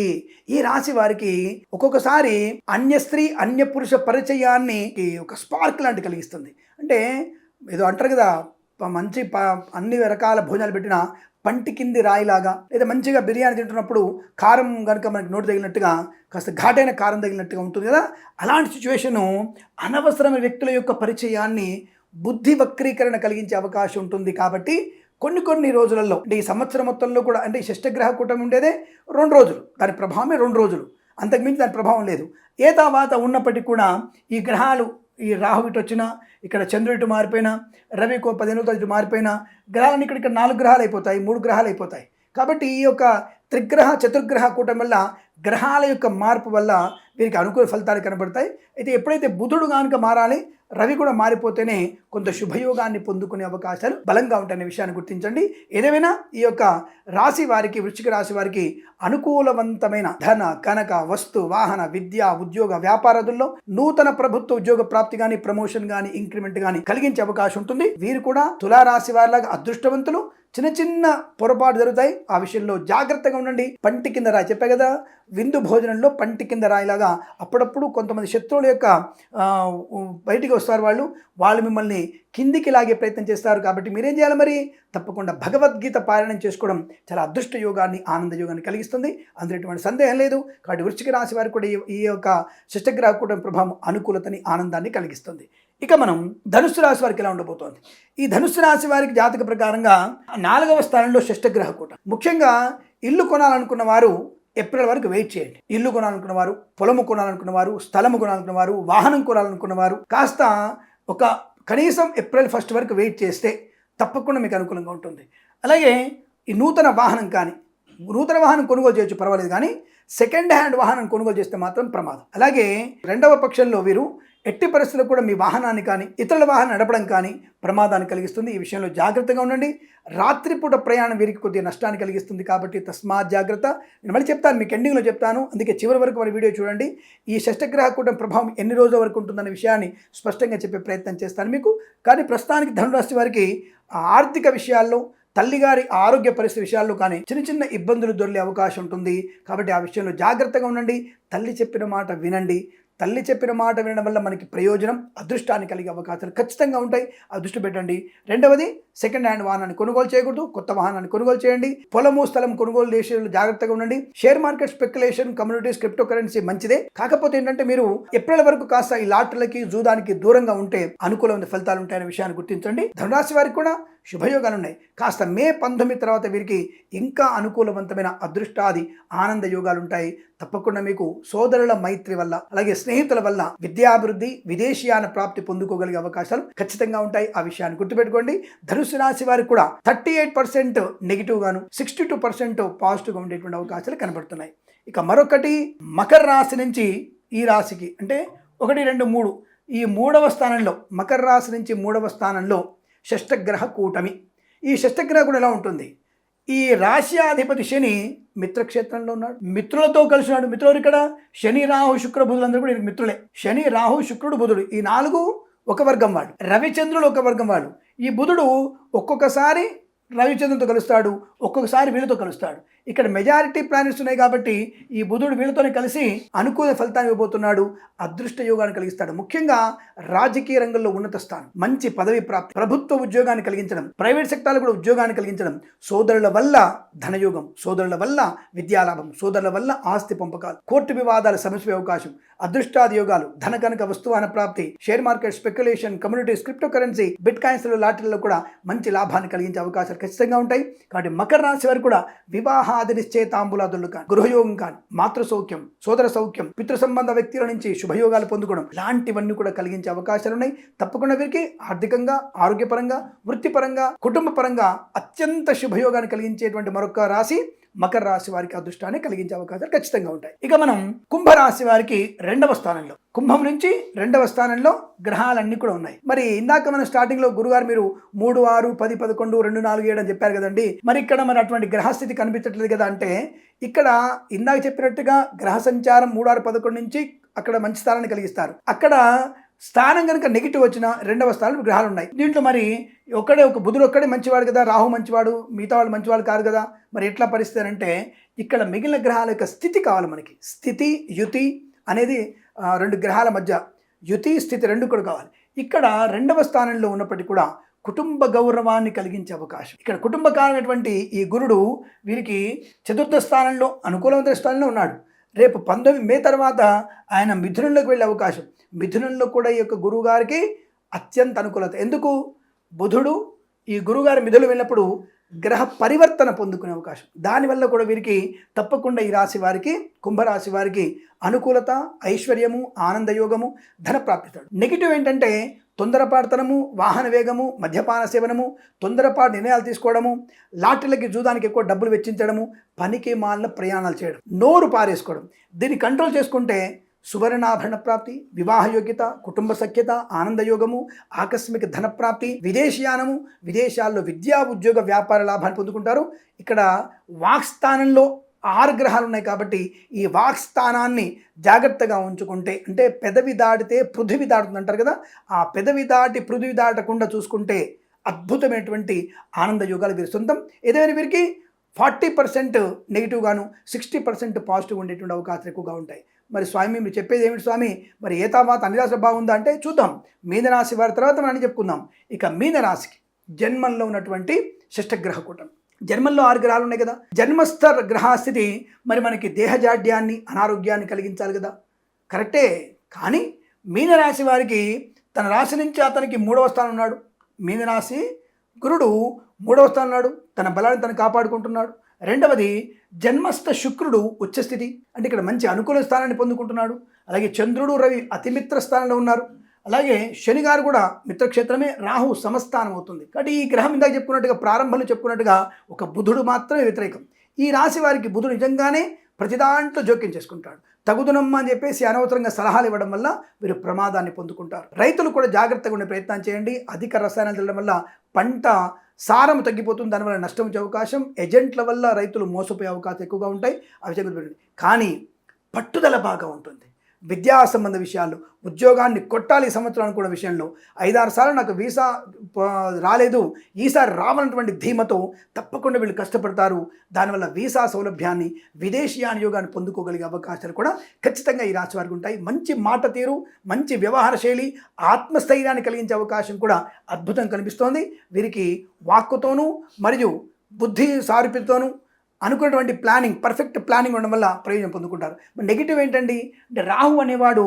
ఈ రాశి వారికి ఒక్కొక్కసారి అన్య స్త్రీ అన్య పురుష పరిచయాన్ని ఈ ఒక స్పార్క్ లాంటి కలిగిస్తుంది. అంటే ఏదో అంటారు కదా ప- మంచి ప అన్ని రకాల భోజనాలు పెట్టిన పంటి కింది రాయిలాగా లేదా మంచిగా బిర్యానీ తింటున్నప్పుడు కారం కనుక మనకి నోటు తగిలినట్టుగా కాస్త ఘాటైన కారం తగిలినట్టుగా ఉంటుంది కదా అలాంటి సిచ్యువేషను అనవసరమైన వ్యక్తుల యొక్క పరిచయాన్ని బుద్ధి వక్రీకరణ కలిగించే అవకాశం ఉంటుంది కాబట్టి కొన్ని కొన్ని రోజులలో అంటే ఈ సంవత్సరం మొత్తంలో కూడా అంటే ఈ షష్టగ్రహ కూటమి ఉండేదే రెండు రోజులు దాని ప్రభావమే రెండు రోజులు. అంతకుమించి దాని ప్రభావం లేదు. ఏ తర్వాత ఉన్నప్పటికీ కూడా ఈ గ్రహాలు ఈ రాహు ఇటు వచ్చినా ఇక్కడ చంద్రుడు ఇటు మారిపోయినా రవి కో పదిహేను ఇటు మారిపోయినా గ్రహాలను ఇక్కడ ఇక్కడ నాలుగు గ్రహాలు అయిపోతాయి మూడు గ్రహాలు అయిపోతాయి. కాబట్టి ఈ యొక్క త్రిగ్రహ చతుర్గ్రహ కూటమి వల్ల గ్రహాల యొక్క మార్పు వల్ల వీరికి అనుకూల ఫలితాలు కనబడతాయి. అయితే ఎప్పుడైతే బుధుడు కనుక మారాలి రవి కూడా మారిపోతేనే కొంత శుభయోగాన్ని పొందుకునే అవకాశాలు బలంగా ఉంటాయనే విషయాన్ని గుర్తించండి. ఏదేమైనా ఈ యొక్క రాశి వారికి వృశ్చిక రాశి వారికి అనుకూలవంతమైన ధన కనక వస్తు వాహన విద్య ఉద్యోగ వ్యాపారాదుల్లో నూతన ప్రభుత్వ ఉద్యోగ ప్రాప్తి కానీ ప్రమోషన్ కానీ ఇంక్రిమెంట్ కానీ కలిగించే అవకాశం ఉంటుంది. వీరు కూడా తులారాశి వారిలాగా అదృష్టవంతులు. చిన్న చిన్న పొరపాటు జరుగుతాయి. ఆ విషయంలో జాగ్రత్తగా ఉండండి. పంటి కింద రాయి చెప్పే కదా విందు భోజనంలో పంటి కింద రాయిలాగా అప్పుడప్పుడు కొంతమంది శత్రువుల యొక్క బయటికి వస్తారు వాళ్ళు. వాళ్ళు మిమ్మల్ని కిందికి లాగే ప్రయత్నం చేస్తారు. కాబట్టి మీరేం చేయాలి మరి? తప్పకుండా భగవద్గీత పారాయణం చేసుకోవడం చాలా అదృష్ట యోగాన్ని ఆనంద యోగాన్ని కలిగిస్తుంది. అందులో ఎటువంటి సందేహం లేదు. కాబట్టి వృశ్చిక రాశి వారికి కూడా ఈ- యొక్క శిష్టగ్రహ ప్రభావం అనుకూలతని ఆనందాన్ని కలిగిస్తుంది. ఇక మనం ధనుస్సు రాశి వారికి ఎలా ఉండబోతోంది? ఈ ధనుసు రాశి వారికి జాతక ప్రకారంగా నాలుగవ స్థానంలో షష్టగ్రహ కూట. ముఖ్యంగా ఇల్లు కొనాలనుకున్న వారు ఏప్రిల్ వరకు వెయిట్ చేయండి. ఇల్లు కొనాలనుకున్న వారు పొలము కొనాలనుకున్న వారు స్థలము కొనాలనుకున్న వారు వాహనం కొనాలనుకున్న వారు కాస్త ఒక కనీసం ఏప్రిల్ ఫస్ట్ వరకు వెయిట్ చేస్తే తప్పకుండా మీకు అనుకూలంగా ఉంటుంది. అలాగే ఈ నూతన వాహనం కానీ నూతన వాహనం కొనుగోలు చేయొచ్చు పర్వాలేదు కానీ సెకండ్ హ్యాండ్ వాహనం కొనుగోలు చేస్తే మాత్రం ప్రమాదం. అలాగే రెండవ పక్షంలో వీరు ఎట్టి పరిస్థితుల్లో కూడా మీ వాహనాన్ని కానీ ఇతరుల వాహనం నడపడం కానీ ప్రమాదాన్ని కలిగిస్తుంది. ఈ విషయంలో జాగ్రత్తగా ఉండండి. రాత్రిపూట ప్రయాణం వీరికి కొద్దిగా నష్టాన్ని కలిగిస్తుంది కాబట్టి తస్మాత్ జాగ్రత్త. నేను మళ్ళీ చెప్తాను మీకు ఎండింగ్లో చెప్తాను. అందుకే చివరి వరకు మరి వీడియో చూడండి. ఈ షష్టగ్రహ కూటమి ప్రభావం ఎన్ని రోజుల వరకు ఉంటుందన్న విషయాన్ని స్పష్టంగా చెప్పే ప్రయత్నం చేస్తాను మీకు. కానీ ప్రస్తుతానికి ధనురాశి వారికి ఆర్థిక విషయాల్లో తల్లిగారి ఆరోగ్య పరిస్థితి విషయాల్లో కానీ చిన్న చిన్న ఇబ్బందులు దొరికే అవకాశం ఉంటుంది. కాబట్టి ఆ విషయంలో జాగ్రత్తగా ఉండండి. తల్లి చెప్పిన మాట వినండి. తల్లి చెప్పిన మాట వినడం వల్ల మనకి ప్రయోజనం అదృష్టాన్ని కలిగే అవకాశాలు ఖచ్చితంగా ఉంటాయి. అదృష్టి పెట్టండి. రెండవది సెకండ్ హ్యాండ్ వాహనాన్ని కొనుగోలు చేయకూడదు. కొత్త వాహనాన్ని కొనుగోలు చేయండి. పొలము స్థలం కొనుగోలు చేసే జాగ్రత్తగా ఉండండి. Share market speculation communities crypto currency మంచిదే. కాకపోతే ఏంటంటే మీరు ఏప్రిల్ వరకు కాస్త ఈ లాటరీలకి జూదానికి దూరంగా ఉంటే అనుకూలమైన ఫలితాలు ఉంటాయనే విషయాన్ని గుర్తించండి. ధనురాశి వారికి కూడా శుభయోగాలు ఉన్నాయి కాస్త మే పంతొమ్మిది తర్వాత వీరికి ఇంకా అనుకూలవంతమైన అదృష్టాది ఆనంద యోగాలు ఉంటాయి తప్పకుండా మీకు సోదరుల మైత్రి వల్ల అలాగే స్నేహితుల వల్ల విద్యాభివృద్ధి విదేశీయాన ప్రాప్తి పొందుకోగలిగే అవకాశాలు ఖచ్చితంగా ఉంటాయి. ఆ విషయాన్ని గుర్తుపెట్టుకోండి. ధనుసు రాశి వారికి కూడా థర్టీ ఎయిట్ పర్సెంట్ నెగిటివ్ గాను సిక్స్టీ టూ పర్సెంట్ పాజిటివ్గా ఉండేటువంటి అవకాశాలు కనబడుతున్నాయి. ఇక మరొకటి మకర రాశి నుంచి ఈ రాశికి అంటే ఒకటి రెండు మూడు ఈ మూడవ స్థానంలో మకర రాశి నుంచి మూడవ స్థానంలో షష్టగ్రహ కూటమి. ఈ షష్టగ్రహ కూడా ఎలా ఉంటుంది? ఈ రాశ్యాధిపతి శని మిత్రక్షేత్రంలో ఉన్నాడు. మిత్రులతో కలిసి ఉన్నాడు. మిత్రులు ఇక్కడ? శని రాహు శుక్ర బుధులందరూ కూడా మిత్రులే. శని రాహు శుక్రుడు బుధుడు ఈ నాలుగు ఒక వర్గం వాడు. రవిచంద్రుడు ఒక వర్గం వాడు. ఈ బుధుడు ఒక్కొక్కసారి రవిచంద్రుడితో కలుస్తాడు. ఒక్కొక్కసారి వీళ్ళతో కలుస్తాడు. ఇక్కడ మెజారిటీ ప్లానెట్స్ ఉన్నాయి కాబట్టి ఈ బుధుడు వీళ్ళతోనే కలిసి అనుకూల ఫలితాన్ని ఇవ్వబోతున్నాడు అదృష్ట యోగాన్ని కలిగిస్తాడు. ముఖ్యంగా రాజకీయ రంగంలో ఉన్నత స్థానం మంచి పదవి ప్రాప్తి ప్రభుత్వ ఉద్యోగాన్ని కలిగించడం ప్రైవేట్ సెక్టార్లు కూడా ఉద్యోగాన్ని కలిగించడం సోదరుల వల్ల ధనయోగం సోదరుల వల్ల విద్యాలాభం సోదరుల వల్ల ఆస్తి పంపకాలు కోర్టు వివాదాల సమస్య అవకాశం అదృష్టాది యోగాలు ధన కనుక వస్తువాన ప్రాప్తి share market speculation communities crypto currency bit coins లాటరీలో కూడా మంచి లాభాన్ని కలిగించే అవకాశాలు ఖచ్చితంగా ఉంటాయి. కాబట్టి మకర రాశి వారు కూడా వివాహ నిశ్చయితాంబులాదులు కానీ గృహయోగం కానీ మాతృ సౌఖ్యం సోదర సౌఖ్యం పితృ సంబంధ వ్యక్తుల నుంచి శుభయోగాలు పొందుకోవడం లాంటివన్నీ కూడా కలిగించే అవకాశాలు ఉన్నాయి. తప్పకుండా వీరికి ఆర్థికంగా ఆరోగ్యపరంగా వృత్తిపరంగా కుటుంబ పరంగా అత్యంత శుభయోగాన్ని కలిగించేటువంటి మరొక రాశి మకర రాశి వారికి అదృష్టాన్ని కలిగించే అవకాశాలు ఖచ్చితంగా ఉంటాయి. ఇక మనం కుంభరాశి వారికి రెండవ స్థానంలో కుంభం నుంచి రెండవ స్థానంలో గ్రహాలన్నీ కూడా ఉన్నాయి. మరి ఇందాక మనం స్టార్టింగ్లో గురుగారు మీరు మూడు ఆరు పది పదకొండు రెండు నాలుగు ఏడు అని చెప్పారు కదండి. మరి ఇక్కడ మరి అటువంటి గ్రహస్థితి కనిపించట్లేదు కదా అంటే ఇక్కడ ఇందాక చెప్పినట్టుగా గ్రహ సంచారం మూడు ఆరు పదకొండు నుంచి అక్కడ మంచి స్థానాన్ని కలిగిస్తారు. అక్కడ స్థానం కనుక నెగిటివ్ వచ్చిన రెండవ స్థానం గ్రహాలు ఉన్నాయి దీంట్లో మరి ఒక్కడే ఒక బుధుడు ఒక్కడే మంచివాడు కదా? రాహు మంచివాడు మిగతా వాళ్ళు మంచివాళ్ళు కాదు కదా? మరి ఎట్లా పరిస్థితి అంటే ఇక్కడ మిగిలిన గ్రహాల యొక్క స్థితి కావాలి మనకి. స్థితి యుతి అనేది రెండు గ్రహాల మధ్య యుతి స్థితి రెండు కూడా కావాలి. ఇక్కడ రెండవ స్థానంలో ఉన్నప్పటికీ కూడా కుటుంబ గౌరవాన్ని కలిగించే అవకాశం. ఇక్కడ కుటుంబకాలమైనటువంటి ఈ గురుడు వీరికి చతుర్థ స్థానంలో అనుకూలమైన స్థానంలో ఉన్నాడు. రేపు పంతొమ్మిది మే తర్వాత ఆయన మిథునంలోకి వెళ్ళే అవకాశం. మిథునంలో కూడా ఈ యొక్క గురువుగారికి అత్యంత అనుకూలత. ఎందుకు? బుధుడు ఈ గురువుగారి మిథులు వెళ్ళినప్పుడు గ్రహ పరివర్తన పొందుకునే అవకాశం. దానివల్ల కూడా వీరికి తప్పకుండా ఈ రాశి వారికి కుంభరాశి వారికి అనుకూలత ఐశ్వర్యము ఆనందయోగము ధన ప్రాప్తిస్తాడు నెగిటివ్ ఏంటంటే తొందరపాటుతనము వాహన వేగము మద్యపాన సేవనము తొందరపాటు నిర్ణయాలు తీసుకోవడము లాటరీలకి జూదానికి ఎక్కువ డబ్బులు వెచ్చించడము పనికి మాలిన ప్రయాణాలు చేయడం నోరు పారేసుకోవడం. దీన్ని కంట్రోల్ చేసుకుంటే సువర్ణాభరణ ప్రాప్తి వివాహ యోగ్యత కుటుంబ సఖ్యత ఆనందయోగము ఆకస్మిక ధన ప్రాప్తి విదేశీయానము విదేశాల్లో విద్యా ఉద్యోగ వ్యాపార లాభాన్ని పొందుకుంటారు. ఇక్కడ వాక్స్థానంలో ఆరు గ్రహాలు ఉన్నాయి కాబట్టి ఈ వాక్స్థానాన్ని జాగ్రత్తగా ఉంచుకుంటే అంటే పెదవి దాటితే పృథివి దాటుతుంది అంటారు కదా ఆ పెదవి దాటి పృథివి దాటకుండా చూసుకుంటే అద్భుతమైనటువంటి ఆనంద యోగాలు వీరి సొంతం. ఏదైనా వీరికి ఫార్టీ పర్సెంట్ నెగిటివ్గాను సిక్స్టీ పర్సెంట్ పాజిటివ్ ఉండేటువంటి అవకాశాలు ఎక్కువగా ఉంటాయి. మరి స్వామి మీరు చెప్పేది ఏమిటి స్వామి? మరి ఏ తర్వాత అన్ని బాగుందా అంటే చూద్దాం. మీనరాశి వారి తర్వాత మనం చెప్పుకుందాం. ఇక మీనరాశికి జన్మంలో ఉన్నటువంటి శిష్టగ్రహ కూటమి జన్మంలో ఆరు గ్రహాలు ఉన్నాయి కదా? జన్మస్థ గ్రహస్థితి మరి మనకి దేహజాడ్యాన్ని అనారోగ్యాన్ని కలిగించాలి కదా? కరెక్టే. కానీ మీనరాశి వారికి తన రాశి నుంచి అతనికి మూడవ స్థానం ఉన్నాడు. మీనరాశి గురుడు మూడవ స్థానం ఉన్నాడు. తన బలాన్ని తను కాపాడుకుంటున్నాడు. రెండవది జన్మస్థ శుక్రుడు ఉచ్చస్థితి. అంటే ఇక్కడ మంచి అనుకూల స్థానాన్ని పొందుకుంటున్నాడు. అలాగే చంద్రుడు రవి అతిమిత్ర స్థానంలో ఉన్నారు. అలాగే శని గారు కూడా మిత్రక్షేత్రమే రాహు సమస్థానం అవుతుంది. కాబట్టి ఈ గ్రహం ఇందాక చెప్పుకున్నట్టుగా ప్రారంభంలో చెప్పుకున్నట్టుగా ఒక బుధుడు మాత్రమే వ్యతిరేకం. ఈ రాశి వారికి బుధుడు నిజంగానే ప్రతి దాంట్లో జోక్యం చేసుకుంటాడు. తగుదునమ్మ అని చెప్పేసి అనవసరంగా సలహాలు ఇవ్వడం వల్ల వీరు ప్రమాదాన్ని పొందుకుంటారు. రైతులు కూడా జాగ్రత్తగా ఉండే ప్రయత్నం చేయండి. అధిక రసాయనాలు తినడం వల్ల పంట సారం తగ్గిపోతుంది దానివల్ల నష్టం వచ్చే అవకాశం. ఏజెంట్ల వల్ల రైతులు మోసపోయే అవకాశం ఎక్కువగా ఉంటాయి. అవి చెప్పి కానీ పట్టుదల బాగా ఉంటుంది. విద్యా సంబంధ విషయాలు ఉద్యోగాన్ని కొట్టాలి ఈ సంవత్సరం అనుకున్న విషయంలో ఐదారు సార్లు నాకు వీసా రాలేదు. ఈసారి రావాలన్నటువంటి ధీమతో తప్పకుండా వీళ్ళు కష్టపడతారు. దానివల్ల వీసా సౌలభ్యాన్ని విదేశీయాన యోగాన్ని పొందుకోగలిగే అవకాశాలు కూడా ఖచ్చితంగా ఈ రాశి వారికి ఉంటాయి. మంచి మాట తీరు మంచి వ్యవహార శైలి ఆత్మస్థైర్యాన్ని కలిగించే అవకాశం కూడా అద్భుతం కనిపిస్తోంది. వీరికి వాక్కుతోనూ మరియు బుద్ధి సారూప్యతోనూ అనుకున్నటువంటి ప్లానింగ్ పర్ఫెక్ట్ ప్లానింగ్ ఉండడం వల్ల ప్రయోజనం పొందుకుంటారు. నెగిటివ్ ఏంటండి? అంటే రాహు అనేవాడు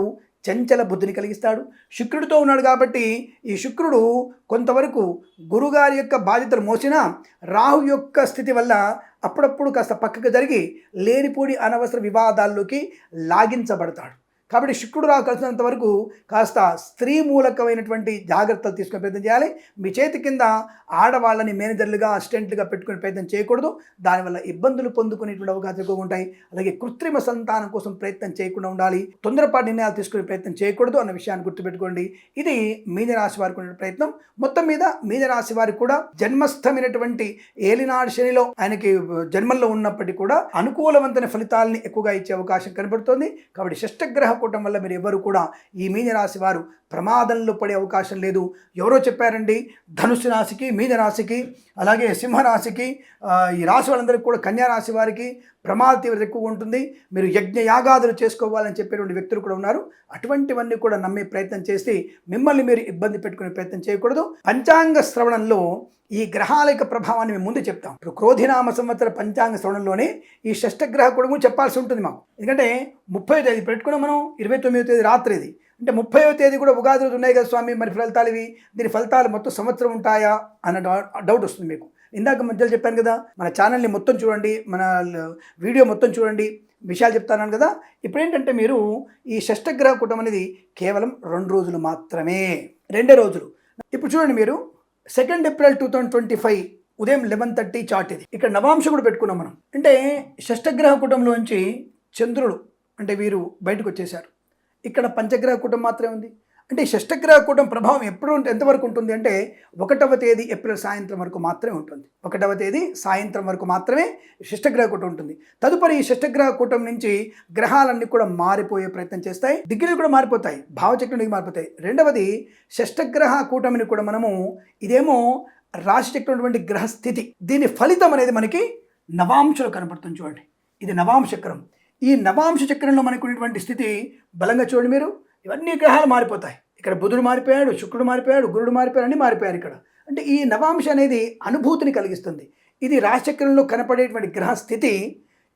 చంచల బుద్ధిని కలిగిస్తాడు. శుక్రుడితో ఉన్నాడు కాబట్టి ఈ శుక్రుడు కొంతవరకు గురుగారి యొక్క బాధ్యతలు మోసినా రాహు యొక్క స్థితి వల్ల అప్పుడప్పుడు కాస్త పక్కకు జరిగి లేనిపూడి అనవసర వివాదాల్లోకి లాగించబడతాడు. కాబట్టి శుక్రుడు రావు కలిసినంత వరకు కాస్త స్త్రీ మూలకమైనటువంటి జాగ్రత్తలు తీసుకునే ప్రయత్నం చేయాలి. మీ చేతి కింద ఆడవాళ్ళని మేనేజర్లుగా అసిస్టెంట్లుగా పెట్టుకునే ప్రయత్నం చేయకూడదు. దానివల్ల ఇబ్బందులు పొందుకునేటువంటి అవకాశాలు ఎక్కువగా ఉంటాయి. అలాగే కృత్రిమ సంతానం కోసం ప్రయత్నం చేయకుండా ఉండాలి. తొందరపాటు నిర్ణయాలు తీసుకునే ప్రయత్నం చేయకూడదు అన్న విషయాన్ని గుర్తుపెట్టుకోండి. ఇది మీనరాశి వారికి ఉన్న ప్రయత్నం. మొత్తం మీద మీనరాశి వారికి కూడా జన్మస్థమైనటువంటి ఏలినాడు శనిలో ఆయనకి జన్మల్లో ఉన్నప్పటికీ కూడా అనుకూలవంతమైన ఫలితాలని ఎక్కువగా ఇచ్చే అవకాశం కనబడుతోంది. కాబట్టి షష్టగ్రహ కూటం వల్ల మీరు ఎవరు కూడా ఈ మీనరాశి వారు ప్రమాదంలో పడే అవకాశం లేదు. ఎవరో చెప్పారండి ధనుసు రాశికి మీన రాశికి అలాగే సింహరాశికి ఈ రాశి వాళ్ళందరికీ కూడా కన్యా రాశి వారికి ప్రమాద తీవ్రత ఎక్కువగా ఉంటుంది. మీరు యజ్ఞ యాగాదులు చేసుకోవాలని చెప్పేటువంటి వ్యక్తులు కూడా ఉన్నారు. అటువంటివన్నీ కూడా నమ్మే ప్రయత్నం చేసి మిమ్మల్ని మీరు ఇబ్బంది పెట్టుకునే ప్రయత్నం చేయకూడదు. పంచాంగ శ్రవణంలో ఈ గ్రహాల యొక్క ప్రభావాన్ని మేము ముందు చెప్తాం. ఇప్పుడు క్రోధినామ సంవత్సర పంచాంగ శ్రవణంలోనే ఈ షష్టగ్రహ కూడా చెప్పాల్సి ఉంటుంది మాకు. ఎందుకంటే ముప్పై తేదీ పెట్టుకున్నాం మనం ఇరవై తొమ్మిదో తేదీ రాత్రిది అంటే ముప్పైవ తేదీ కూడా ఉగాది రోజు ఉన్నాయి కదా స్వామి మరి ఫలితాలు ఇవి? దీని ఫలితాలు మొత్తం సంవత్సరం ఉంటాయా? అన్న డౌట్ వస్తుంది మీకు. ఇందాక మధ్యలో చెప్పాను కదా మన ఛానల్ని మొత్తం చూడండి మన వీడియో మొత్తం చూడండి విషయాలు చెప్తాను కదా ఇప్పుడు ఏంటంటే మీరు ఈ షష్టగ్రహ కూటం అనేది కేవలం రెండు రోజులు మాత్రమే రెండే రోజులు. ఇప్పుడు చూడండి మీరు second April two thousand twenty five ఉదయం లెవెన్ థర్టీ చార్ట్ ఇది. ఇక్కడ నవాంశ కూడా పెట్టుకున్నాం మనం. అంటే షష్టగ్రహ కూటంలోంచి చంద్రుడు అంటే వీరు బయటకు వచ్చేశారు. ఇక్కడ పంచగ్రహ కూటం మాత్రమే ఉంది. అంటే షష్టగ్రహ కూటం ప్రభావం ఎప్పుడు ఉంటే ఎంతవరకు ఉంటుంది అంటే ఒకటవ తేదీ ఏప్రిల్ సాయంత్రం వరకు మాత్రమే ఉంటుంది. ఒకటవ తేదీ సాయంత్రం వరకు మాత్రమే షష్టగ్రహ కూటం ఉంటుంది. తదుపరి ఈ షష్టగ్రహ కూటం నుంచి గ్రహాలన్నీ కూడా మారిపోయే ప్రయత్నం చేస్తాయి. డిగ్రీలు కూడా మారిపోతాయి. భావచక్రునికి మారిపోతాయి. రెండవది షష్టగ్రహ కూటమిని కూడా మనము ఇదేమో రాశి చక్రమైనటువంటి గ్రహస్థితి. దీని ఫలితం అనేది మనకి నవాంశలో కనపడుతుంది చూడండి. ఇది నవాంశ చక్రం. ఈ నవాంశ చక్రంలో మనకు ఉన్నటువంటి స్థితి బలంగా చూడండి మీరు. ఇవన్నీ గ్రహాలు మారిపోతాయి. ఇక్కడ బుధుడు మారిపోయాడు శుక్రుడు మారిపోయాడు గురుడు మారిపోయాడు అన్నీ మారిపోయారు ఇక్కడ. అంటే ఈ నవాంశ అనేది అనుభూతిని కలిగిస్తుంది. ఇది రాశిచక్రంలో కనపడేటువంటి గ్రహ స్థితి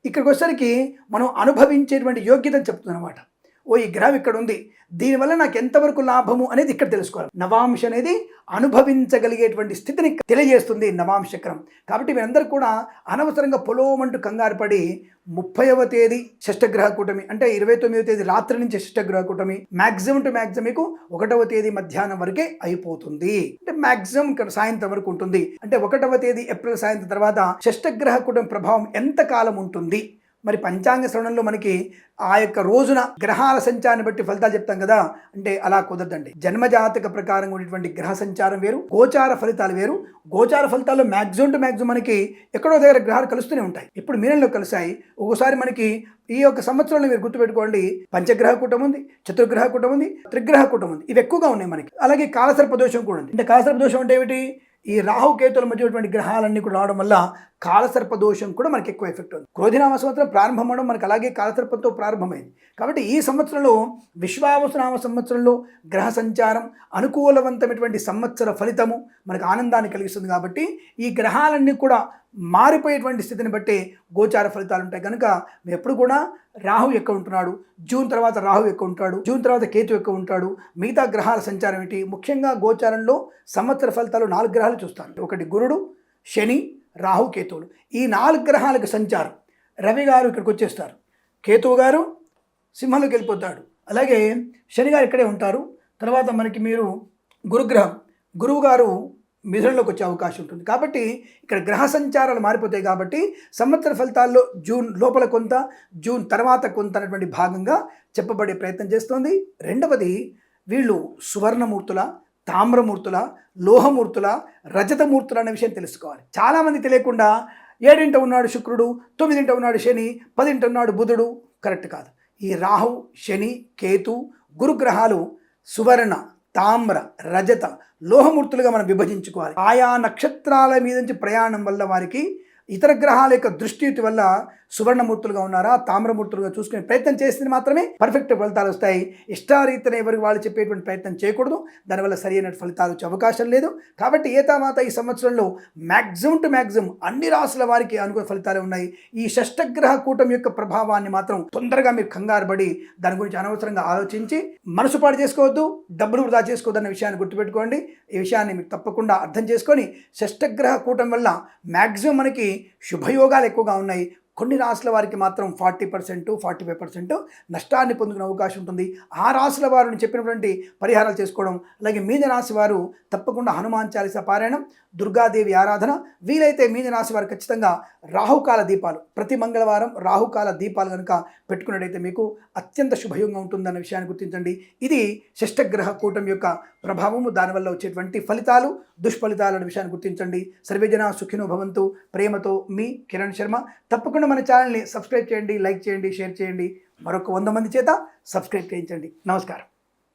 ఇక్కడికి వచ్చేసరికి మనం అనుభవించేటువంటి యోగ్యతను చెప్తుంది అనమాట ఓ ఈ గ్రహం ఇక్కడ ఉంది దీనివల్ల నాకు ఎంతవరకు లాభము అనేది ఇక్కడ తెలుసుకోవాలి. నవాంశ అనేది అనుభవించగలిగేటువంటి స్థితిని తెలియజేస్తుంది నవాంశ చక్రం కాబట్టి మీరందరూ కూడా అనవసరంగా పొలోమంటూ కంగారు పడి ముప్పైవ తేదీ షష్టగ్రహ కూటమి అంటే ఇరవై తొమ్మిదవ తేదీ రాత్రి నుంచి షష్టగ్రహ కూటమి మ్యాక్సిమం టు మ్యాక్సిమం మీకు ఒకటవ తేదీ మధ్యాహ్నం వరకే అయిపోతుంది. అంటే మ్యాక్సిమం ఇక్కడ సాయంత్రం వరకు ఉంటుంది. అంటే ఒకటవ తేదీ ఏప్రిల్ సాయంత్రం తర్వాత షష్టగ్రహ కూటమి ప్రభావం ఎంత కాలం ఉంటుంది? మరి పంచాంగ శ్రవణంలో మనకి ఆ యొక్క రోజున గ్రహాల సంచారాన్ని బట్టి ఫలితాలు చెప్తాం కదా అంటే అలా కుదరదండి. జన్మజాతక ప్రకారం ఉన్నటువంటి గ్రహ సంచారం వేరు గోచార ఫలితాలు వేరు. గోచార ఫలితాల్లో మ్యాక్సిమం టు మ్యాక్సిమం మనకి ఎక్కడో దగ్గర గ్రహాలు కలుస్తూనే ఉంటాయి. ఇప్పుడు మీనంలో కలిసాయి ఒక్కోసారి మనకి ఈ యొక్క సంవత్సరంలో మీరు గుర్తుపెట్టుకోండి పంచగ్రహ కూటం ఉంది చతుర్గ్రహ కూటం ఉంది త్రిగ్రహ కూటం ఉంది. ఇవి ఎక్కువగా ఉన్నాయి మనకి. అలాగే కాలసర్ప దోషం కూడా ఉంది. అంటే కాలసర్ప దోషం అంటే ఏమిటి? ఈ రాహుకేతుల మధ్య ఉన్నటువంటి గ్రహాలన్నీ కూడా రావడం వల్ల కాలసర్ప దోషం కూడా మనకి ఎక్కువ ఎఫెక్ట్ ఉంది. క్రోధినామ సంవత్సరం ప్రారంభం అవడం అలాగే కాలసర్పంతో ప్రారంభమైంది. కాబట్టి ఈ సంవత్సరంలో విశ్వావసునామ సంవత్సరంలో గ్రహ సంచారం అనుకూలవంతమైనటువంటి సంవత్సర ఫలితము మనకు ఆనందాన్ని కలిగిస్తుంది కాబట్టి ఈ గ్రహాలన్నీ కూడా మారిపోయేటువంటి స్థితిని బట్టి గోచార ఫలితాలు ఉంటాయి. కనుక మేము ఎప్పుడు కూడా రాహు ఎక్కువ ఉంటున్నాడు జూన్ తర్వాత రాహు ఎక్కువ ఉంటాడు జూన్ తర్వాత కేతు ఎక్కువ ఉంటాడు మిగతా గ్రహాల సంచారం ఏంటి? ముఖ్యంగా గోచారంలో సంవత్సర ఫలితాలు నాలుగు గ్రహాలు చూస్తాను ఒకటి గురుడు శని రాహు కేతువులు ఈ నాలుగు గ్రహాలకు సంచారం. రవి గారు ఇక్కడికి వచ్చేస్తారు. కేతువు గారు సింహంలోకి వెళ్ళిపోతాడు. అలాగే శని గారు ఇక్కడే ఉంటారు. తర్వాత మనకి మీరు గురుగ్రహం. గురువు గారు మిథునంలోకి వచ్చే అవకాశం ఉంటుంది. కాబట్టి ఇక్కడ గ్రహ సంచారాలు మారిపోతాయి కాబట్టి సంవత్సర ఫలితాల్లో జూన్ లోపల కొంత జూన్ తర్వాత కొంత అనేటువంటి భాగంగా చెప్పబడే ప్రయత్నం చేస్తోంది. రెండవది వీళ్ళు సువర్ణమూర్తుల తామ్రమూర్తుల లోహమూర్తుల రజతమూర్తుల అనే విషయం తెలుసుకోవాలి. చాలామంది తెలియకుండా ఏడింట ఉన్నాడు శుక్రుడు తొమ్మిదింట ఉన్నాడు శని పదింట ఉన్నాడు బుధుడు. కరెక్ట్ కాదు. ఈ రాహు శని కేతు గురుగ్రహాలు సువర్ణ తామ్ర రజత లోహమూర్తులుగా మనం విభజించుకోవాలి. ఆయా నక్షత్రాల మీద నుంచి ప్రయాణం వల్ల వారికి ఇతర గ్రహాల యొక్క దృష్టి వల్ల సువర్ణమూర్తులుగా ఉన్నారా? తామ్రమూర్తులుగా చూసుకునే ప్రయత్నం చేస్తే మాత్రమే పర్ఫెక్ట్ ఫలితాలు వస్తాయి. ఇష్టారీతన ఎవరికి వాళ్ళు చెప్పేటువంటి ప్రయత్నం చేయకూడదు. దానివల్ల సరైన ఫలితాలు వచ్చే అవకాశం లేదు. కాబట్టి ఏతామాత ఈ సంవత్సరంలో మ్యాక్సిమం టు మ్యాక్సిమం అన్ని రాసుల వారికి అనుకూల ఫలితాలు ఉన్నాయి. ఈ షష్టగ్రహ కూటమి యొక్క ప్రభావాన్ని మాత్రం తొందరగా మీరు కంగారు పడి దాని గురించి అనవసరంగా ఆలోచించి మనసు పాడు చేసుకోవద్దు డబ్బులు వృధా చేసుకోవద్దు అన్న విషయాన్ని గుర్తుపెట్టుకోండి. ఈ విషయాన్ని మీకు తప్పకుండా అర్థం చేసుకొని షష్టగ్రహ కూటమి వల్ల మ్యాక్సిమం మనకి శుభయోగాలు ఎక్కువగా ఉన్నాయి. కొన్ని రాసుల వారికి మాత్రం forty percent forty five percent నష్టాన్ని పొందుకునే అవకాశం ఉంటుంది. ఆ రాసుల వారిని చెప్పినటువంటి పరిహారాలు చేసుకోవడం అలాగే మీన రాశి వారు తప్పకుండా హనుమాన్ చాలీస పారాయణం దుర్గాదేవి ఆరాధన. వీలైతే మీన రాశి వారు ఖచ్చితంగా రాహుకాల దీపాలు. ప్రతి మంగళవారం రాహుకాల దీపాలు కనుక పెట్టుకున్నట్టయితే మీకు అత్యంత శుభయోగంగా ఉంటుందన్న విషయాన్ని గుర్తించండి. ఇది షష్టగ్రహ కూటమి యొక్క ప్రభావము. దానివల్ల వచ్చేటువంటి ఫలితాలు దుష్ఫలితాలు అనే విషయాన్ని గుర్తించండి. సర్వేజన సుఖినో భవంతు. ప్రేమతో మీ కిరణ్ శర్మ. తప్పకుండా మన ఛానల్ని సబ్స్క్రైబ్ చేయండి లైక్ చేయండి షేర్ చేయండి. మరొక వంద మంది చేత సబ్స్క్రైబ్ చేయించండి. నమస్కారం.